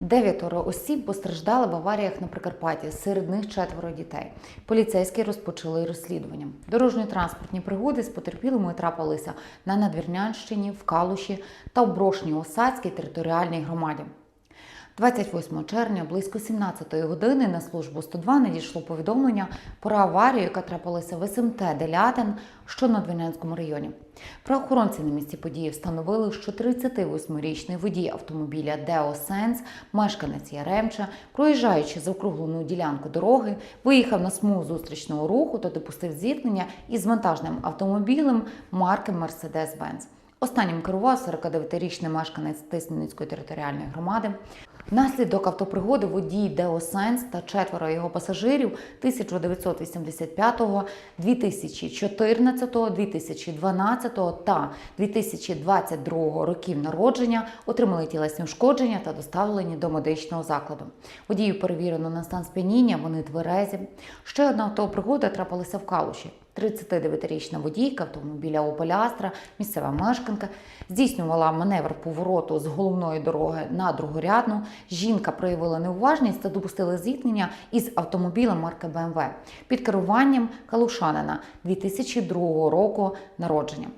Дев'ятеро осіб постраждали в аваріях на Прикарпатті. Серед них четверо дітей. Поліцейські розпочали розслідування. Дорожньо-транспортні пригоди з потерпілими трапилися на Надвірнянщині, в Калуші та в Брошній Осадській територіальній громаді. 28 червня близько 17 години на службу 102 надійшло повідомлення про аварію, яка трапилася в СМТ Делятин, що на Двинянському районі. Правоохоронці на місці події встановили, що 38-річний водій автомобіля Део Сенс, мешканець Яремча, проїжджаючи за округлену ділянку дороги, виїхав на смугу зустрічного руху та допустив зіткнення із вантажним автомобілем марки Mercedes-Benz. Останнім керував 49-річний мешканець Тисменницької територіальної громади. Внаслідок автопригоди водій Део Сайнс та четверо його пасажирів 1985, 2014, 2012 та 2022 років народження отримали тілесні ушкодження та доставлені до медичного закладу. Водію перевірено на стан сп'яніння, вони тверезі. Ще одна автопригода трапилася в Калуші. 39-річна водійка автомобіля Astra, місцева мешканка, здійснювала маневр повороту з головної дороги на другорядну. Жінка проявила неуважність та допустила зіткнення із автомобілем марки BMW під керуванням калушанина 2002 року народження,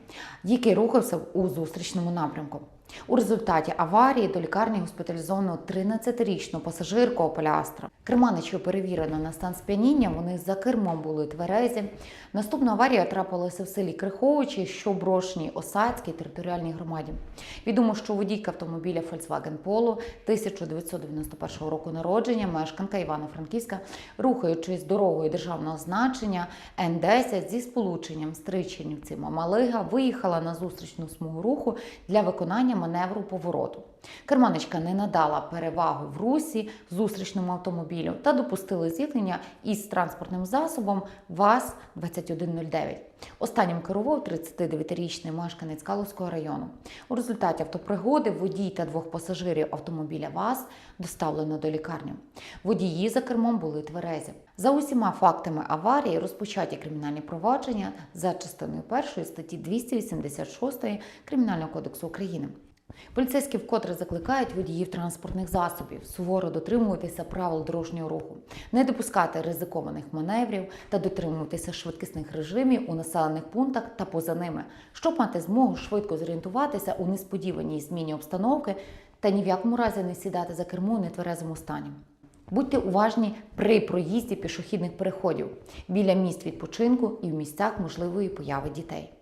який рухався у зустрічному напрямку. У результаті аварії до лікарні госпіталізовано 13-річну пасажирку Astra. Керманичу перевірено на стан сп'яніння, вони за кермом були тверезі. Наступна аварія трапилася в селі Криховичі, що Брошній Осадській територіальній громаді. Відомо, що водійка автомобіля Volkswagen Polo 1991 року народження, мешканка Івано-Франківська, рухаючись дорогою державного значення Н10 зі сполученням Стричинівці Мамалига, виїхала на зустрічну смугу руху для виконання маневру повороту. Керманичка не надала перевагу в русі зустрічному автомобілю та допустили зіткнення із транспортним засобом ВАЗ-2109. Останнім керував 39-річний мешканець Калузького району. У результаті автопригоди водій та двох пасажирів автомобіля ВАЗ доставлено до лікарні. Водії за кермом були тверезі. За усіма фактами аварії розпочаті кримінальні провадження за частиною першої статті 286 Кримінального кодексу України. Поліцейські вкотре закликають водіїв транспортних засобів суворо дотримуватися правил дорожнього руху, не допускати ризикованих маневрів та дотримуватися швидкісних режимів у населених пунктах та поза ними, щоб мати змогу швидко зорієнтуватися у несподіваній зміні обстановки та ні в якому разі не сідати за кермо у нетверезому стані. Будьте уважні при проїзді пішохідних переходів біля місць відпочинку і в місцях можливої появи дітей.